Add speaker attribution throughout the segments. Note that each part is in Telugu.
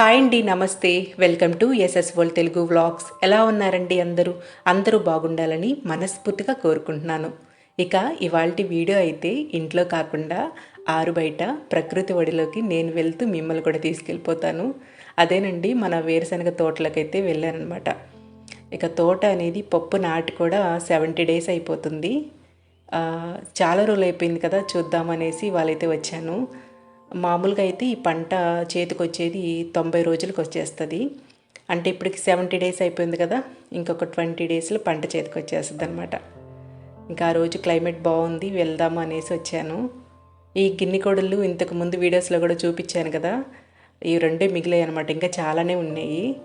Speaker 1: హాయ్ అండి నమస్తే. Welcome to SS world Telugu vlogs ఎలా ఉన్నారండి అందరూ? అందరూ బాగుండాలని మనస్ఫూర్తిగా కోరుకుంటున్నాను. ఇక ఇవాళ వీడియో అయితే ఇంట్లో కాకుండా ఆరు బయట ప్రకృతి ఒడిలోకి నేను వెళ్తూ మిమ్మల్ని కూడా తీసుకెళ్ళిపోతాను. అదేనండి మన వేరుశనగ తోటలకైతే వెళ్ళానమాట ఇక తోట అనేది పప్పు నాటి కూడా సెవెంటీ డేస్ అయిపోతుంది. చాలా రోజులు అయిపోయింది కదా చూద్దామనేసి వాళ్ళైతే వచ్చాను. మామూలుగా అయితే ఈ పంట చేతికి వచ్చేది తొంభై రోజులకు వచ్చేస్తుంది అంటే ఇప్పటికి సెవెంటీ డేస్ అయిపోయింది కదా ఇంకొక ట్వంటీ డేస్లో పంట చేతికి వచ్చేస్తుంది అనమాట ఇంకా ఆ రోజు క్లైమేట్ బాగుంది వెళ్దాము అనేసి వచ్చాను. ఈ గిన్నె కొడలు ఇంతకు ముందు వీడియోస్లో కూడా చూపించాను కదా ఈ రెండే మిగిలాయి అనమాట ఇంకా చాలానే ఉన్నాయి.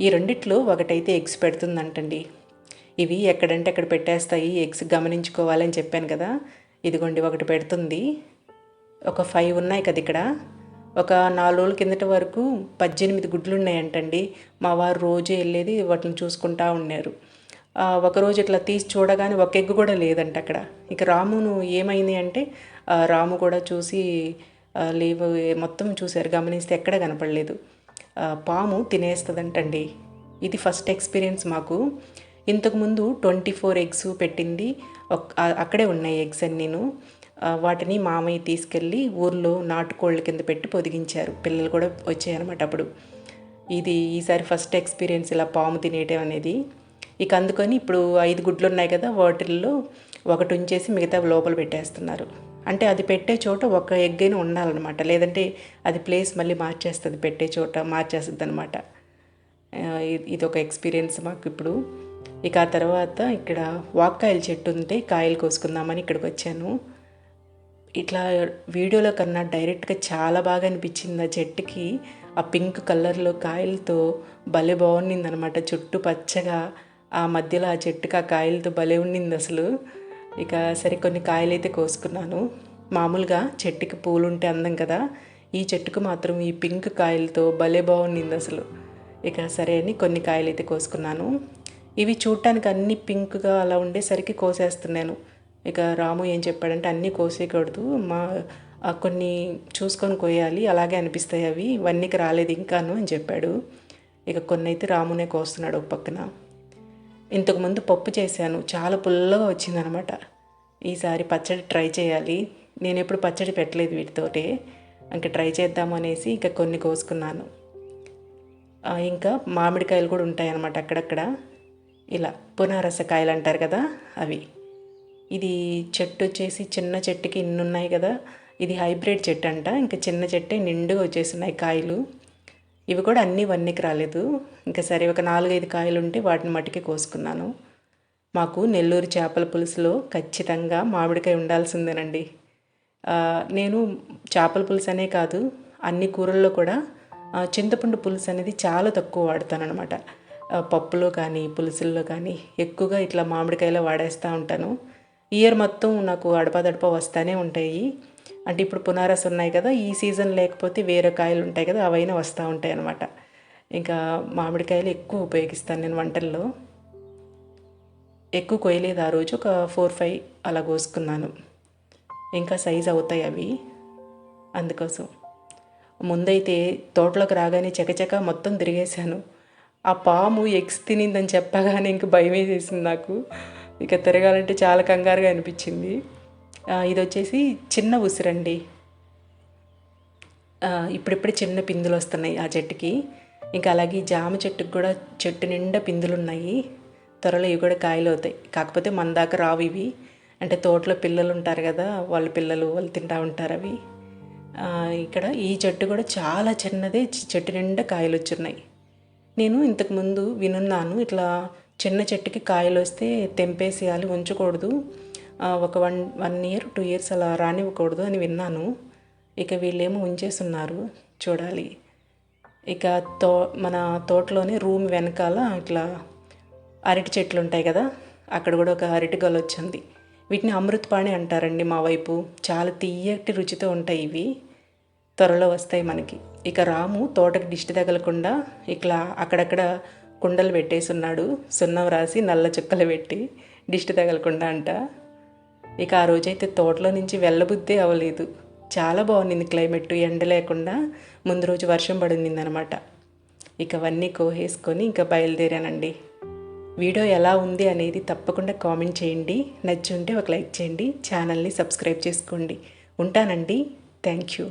Speaker 1: ఈ రెండిట్లో ఒకటైతే ఎగ్స్ పెడుతుందంటండి. ఇవి ఎక్కడంటే అక్కడ పెట్టేస్తాయి ఎగ్స్ గమనించుకోవాలని చెప్పాను కదా ఇదిగోండి ఒకటి పెడుతుంది. ఒక ఫైవ్ ఉన్నాయి కదా ఇక్కడ. ఒక నాలుగు రోజుల కిందట వరకు పద్దెనిమిది గుడ్లు ఉన్నాయంటండి మా వారు రోజు వెళ్ళేది వాటిని చూసుకుంటా ఉన్నారు. ఒకరోజు ఇట్లా తీసి చూడగానే ఒక ఎగ్గు కూడా లేదంట అక్కడ. ఇక రామును ఏమైంది అంటే రాము కూడా చూసి లేవు మొత్తం చూశారు గమనిస్తే ఎక్కడ కనపడలేదు. పాము తినేస్తుందంటండి. ఇది ఫస్ట్ ఎక్స్పీరియన్స్ మాకు. ఇంతకుముందు ట్వంటీ ఫోర్ ఎగ్స్ పెట్టింది. అక్కడే ఉన్నాయి ఎగ్స్ అన్నీను. నేను వాటిని మామయ్య తీసుకెళ్ళి ఊర్లో నాటుకోళ్ళ కింద పెట్టి పొదిగించారు. పిల్లలు కూడా వచ్చాయన్నమాట అప్పుడు. ఇది ఈసారి ఫస్ట్ ఎక్స్పీరియన్స్ ఇలా పాము తినేయటం అనేది. ఇక అందుకని ఇప్పుడు ఐదు గుడ్లు ఉన్నాయి కదా వాటిల్లో ఒకటి ఉంచేసి మిగతా లోపల పెట్టేస్తున్నారు. అంటే అది పెట్టే చోట ఒక ఎగ్ ఉండాలన్నమాట. లేదంటే అది ప్లేస్ మళ్ళీ మార్చేస్తుంది పెట్టే చోట మార్చేస్తుంది అనమాట ఇది ఒక ఎక్స్పీరియన్స్ మాకు ఇప్పుడు. ఇక ఆ తర్వాత ఇక్కడ వాక్కాయల చెట్టు ఉంటే కాయలు కోసుకుందామని ఇక్కడికి వచ్చాను. ఇట్లా వీడియోలో కన్నా డైరెక్ట్గా చాలా బాగా అనిపించింది ఆ చెట్టుకి. ఆ పింక్ కలర్లో కాయలతో భలే బాగుండింది అనమాట చుట్టూ పచ్చగా ఆ మధ్యలో ఆ చెట్టుకి ఆ కాయలతో భలే ఉండింది అసలు. ఇక సరే కొన్ని కాయలు అయితే కోసుకున్నాను. మామూలుగా చెట్టుకి పూలు ఉంటే అందం కదా. ఈ చెట్టుకు మాత్రం ఈ పింక్ కాయలతో భలే బాగుండింది అసలు. ఇక సరే అని కొన్ని కాయలు అయితే కోసుకున్నాను. ఇవి చూడటానికి అన్ని పింక్గా అలా ఉండేసరికి కోసేస్తున్నాను. ఇక రాము ఏం చెప్పాడంటే అన్నీ కోసేయకూడదు. మా కొన్ని చూసుకొని కోయాలి అలాగే అనిపిస్తాయి అవి. ఇవన్నీకి రాలేదు ఇంకాను అని చెప్పాడు. ఇక కొన్ని అయితే రామునే కోస్తున్నాడు ఒక పక్కన. ఇంతకుముందు పప్పు చేశాను. చాలా పుల్లగా వచ్చిందనమాట. ఈసారి పచ్చడి ట్రై చేయాలి. నేను ఎప్పుడు పచ్చడి పెట్టలేదు వీటితోటి. ఇంకా ట్రై చేద్దాము అనేసి ఇంకా కొన్ని కోసుకున్నాను. ఇంకా మామిడికాయలు కూడా ఉంటాయన్నమాట అక్కడక్కడ. ఇలా పునారస కాయలు అంటారు కదా అవి. ఇది చెట్టు వచ్చేసి చిన్న చెట్టుకి ఇన్ని ఉన్నాయి కదా. ఇది హైబ్రిడ్ చెట్టు అంట. ఇంకా చిన్న చెట్టే నిండుగా వచ్చేసినాయి కాయలు. ఇవి కూడా అన్నీ వన్నీకి రాలేదు. ఇంకా సరే ఒక నాలుగైదు కాయలు ఉంటే వాటిని మట్టికి కోసుకున్నాను. మాకు నెల్లూరు చేపల పులుసులో ఖచ్చితంగా మామిడికాయ ఉండాల్సిందేనండి. నేను చేపల పులుసు అనే కాదు అన్ని కూరల్లో కూడా చింతపండు పులుసు అనేది చాలా తక్కువ వాడతానమాట పప్పులో కానీ పులుసుల్లో కానీ ఎక్కువగా ఇట్లా మామిడికాయలో వాడేస్తూ ఉంటాను. ఇయర్ మొత్తం నాకు అడపదడప వస్తూనే ఉంటాయి. అంటే ఇప్పుడు పునారస్ ఉన్నాయి కదా ఈ సీజన్ లేకపోతే వేరే కాయలు ఉంటాయి కదా అవైనా వస్తూ ఉంటాయి అన్నమాట. ఇంకా మామిడికాయలు ఎక్కువ ఉపయోగిస్తాను నేను వంటల్లో. ఎక్కువ కొయ్యలేదు ఆ రోజు ఒక ఫోర్ ఫైవ్ అలా కోసుకున్నాను. ఇంకా సైజ్ అవుతాయి అవి. అందుకోసం ముందైతే తోటలోకి రాగానే చకచక మొత్తం తిరిగేశాను. ఆ పాము ఎగ్స్ తినిందని చెప్పగానే ఇంక భయం వేసేసింది నాకు. ఇక తిరగాలంటే చాలా కంగారుగా అనిపించింది. ఇది వచ్చేసి చిన్న ఉసిరండి. ఇప్పుడిప్పుడే చిన్న పిందులు వస్తున్నాయి ఆ చెట్టుకి ఇంకా అలాగే జామ చెట్టుకు కూడా చెట్టు నిండా పిందులు ఉన్నాయి త్వరలో ఇవి కూడా కాయలు అవుతాయి. కాకపోతే మన దాకా రావు ఇవి. అంటే తోటలో పిల్లలు ఉంటారు కదా వాళ్ళ పిల్లలు వాళ్ళు తింటా ఉంటారు అవి. ఇక్కడ ఈ చెట్టు కూడా చాలా చిన్నదే. చెట్టు నిండా కాయలు వచ్చున్నాయి. నేను ఇంతకుముందు వినున్నాను ఇట్లా చిన్న చెట్టుకి కాయలు వస్తే తెంపేసేయాలి ఉంచకూడదు. ఒక one one year two years అలా రానివ్వకూడదు అని విన్నాను. ఇక వీళ్ళేమో ఉంచేస్తున్నారు చూడాలి. ఇక తో మన తోటలోనే రూమ్ వెనకాల ఇట్లా అరటి చెట్లు ఉంటాయి కదా అక్కడ కూడా ఒక అరటి గొల వచ్చింది. వీటిని అమృతపాణి అంటారండి మా వైపు. చాలా తీయటి రుచితో ఉంటాయి ఇవి. త్వరలో వస్తాయి మనకి. ఇక రాము తోటకి దిష్టి తగలకుండా ఇట్లా అక్కడక్కడ కుండలు పెట్టేసి ఉన్నాడు సున్నం రాసి నల్ల చుక్కలు పెట్టి దిష్టి తగలకుండా అంట. ఇక ఆ రోజైతే తోటలో నుంచి వెళ్ళబుద్దే అవ్వలేదు. చాలా బాగుంది క్లైమేట్ ఎండ లేకుండా ముందు రోజు వర్షం పడింది అనమాట ఇక అవన్నీ కోహేసుకొని ఇంకా బయలుదేరానండి. వీడియో ఎలా ఉంది అనేది తప్పకుండా కామెంట్ చేయండి. నచ్చి ఉంటే ఒక లైక్ చేయండి. ఛానల్ని సబ్స్క్రైబ్ చేసుకోండి. ఉంటానండి. Thank you.